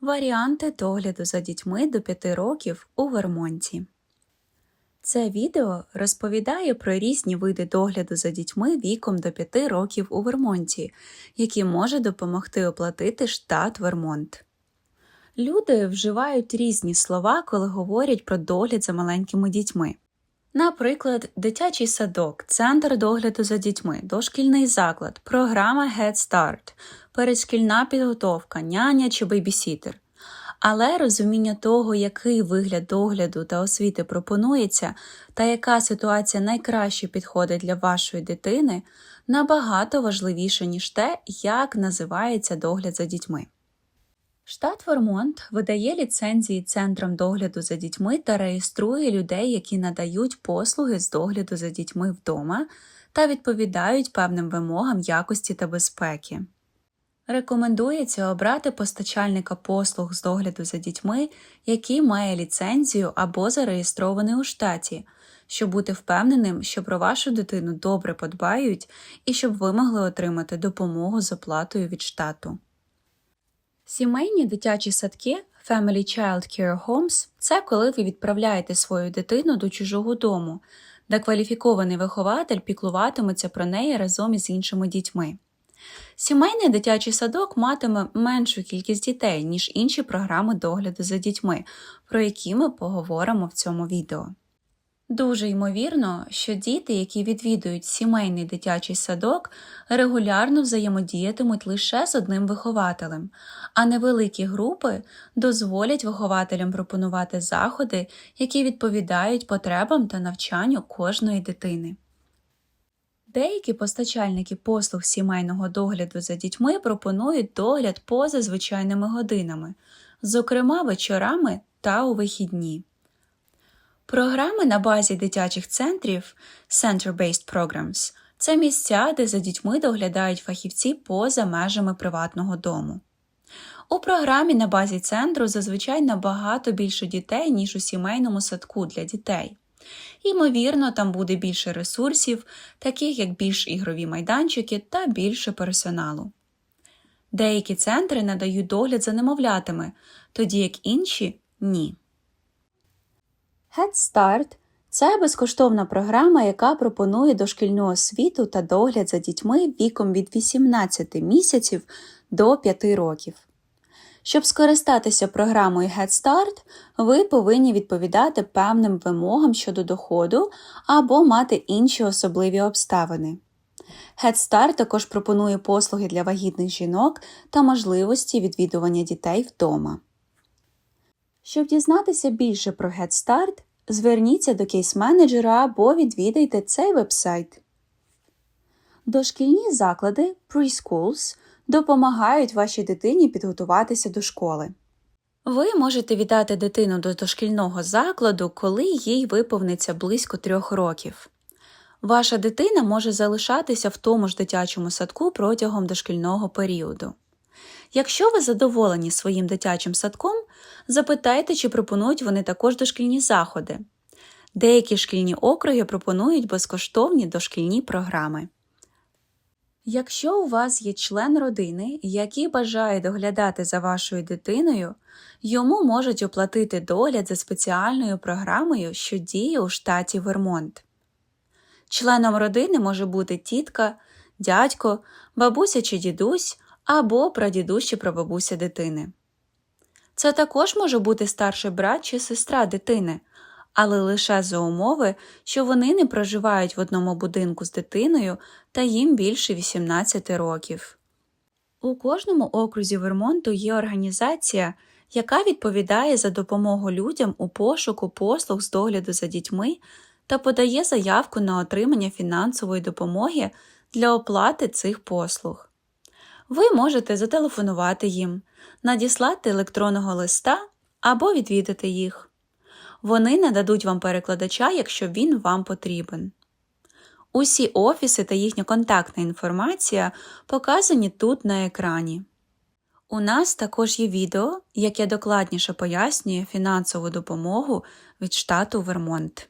Варіанти догляду за дітьми до 5 років у Вермонті. Це відео розповідає про різні види догляду за дітьми віком до 5 років у Вермонті, які може допомогти оплатити штат Вермонт. Люди вживають різні слова, коли говорять про догляд за маленькими дітьми. Наприклад, дитячий садок, центр догляду за дітьми, дошкільний заклад, програма Head Start, передшкільна підготовка, няня чи бейбісітер. Але розуміння того, який вигляд догляду та освіти пропонується, та яка ситуація найкраще підходить для вашої дитини, набагато важливіше, ніж те, як називається догляд за дітьми. Штат Вермонт видає ліцензії центрам догляду за дітьми та реєструє людей, які надають послуги з догляду за дітьми вдома та відповідають певним вимогам якості та безпеки. Рекомендується обрати постачальника послуг з догляду за дітьми, який має ліцензію або зареєстрований у штаті, щоб бути впевненим, що про вашу дитину добре подбають і щоб ви могли отримати допомогу з оплатою від штату. Сімейні дитячі садки Family Child Care Homes – це коли ви відправляєте свою дитину до чужого дому, де кваліфікований вихователь піклуватиметься про неї разом із іншими дітьми. Сімейний дитячий садок матиме меншу кількість дітей, ніж інші програми догляду за дітьми, про які ми поговоримо в цьому відео. Дуже ймовірно, що діти, які відвідують сімейний дитячий садок, регулярно взаємодіятимуть лише з одним вихователем, а невеликі групи дозволять вихователям пропонувати заходи, які відповідають потребам та навчанню кожної дитини. Деякі постачальники послуг сімейного догляду за дітьми пропонують догляд поза звичайними годинами, зокрема вечорами та у вихідні. Програми на базі дитячих центрів Center-Based Programs – це місця, де за дітьми доглядають фахівці поза межами приватного дому. У програмі на базі центру зазвичай набагато більше дітей, ніж у сімейному садку для дітей. Ймовірно, там буде більше ресурсів, таких як більш ігрові майданчики та більше персоналу. Деякі центри надають догляд за немовлятами, тоді як інші ні. Head Start – це безкоштовна програма, яка пропонує дошкільну освіту та догляд за дітьми віком від 18 місяців до 5 років. Щоб скористатися програмою Head Start, ви повинні відповідати певним вимогам щодо доходу або мати інші особливі обставини. Head Start також пропонує послуги для вагітних жінок та можливості відвідування дітей вдома. Щоб дізнатися більше про Head Start, зверніться до кейс-менеджера або відвідайте цей вебсайт. Дошкільні заклади Preschools допомагають вашій дитині підготуватися до школи. Ви можете віддати дитину до дошкільного закладу, коли їй виповниться близько трьох років. Ваша дитина може залишатися в тому ж дитячому садку протягом дошкільного періоду. Якщо ви задоволені своїм дитячим садком, запитайте, чи пропонують вони також дошкільні заходи. Деякі шкільні округи пропонують безкоштовні дошкільні програми. Якщо у вас є член родини, який бажає доглядати за вашою дитиною, йому можуть оплатити догляд за спеціальною програмою, що діє у штаті Вермонт. Членом родини може бути тітка, дядько, бабуся чи дідусь або прадідусь чи прабабуся дитини. Це також може бути старший брат чи сестра дитини, але лише за умови, що вони не проживають в одному будинку з дитиною та їм більше 18 років. У кожному окрузі Вермонту є організація, яка відповідає за допомогу людям у пошуку послуг з догляду за дітьми та подає заявку на отримання фінансової допомоги для оплати цих послуг. Ви можете зателефонувати їм, надіслати електронного листа або відвідати їх. Вони нададуть вам перекладача, якщо він вам потрібен. Усі офіси та їхня контактна інформація показані тут на екрані. У нас також є відео, яке докладніше пояснює фінансову допомогу від штату Вермонт.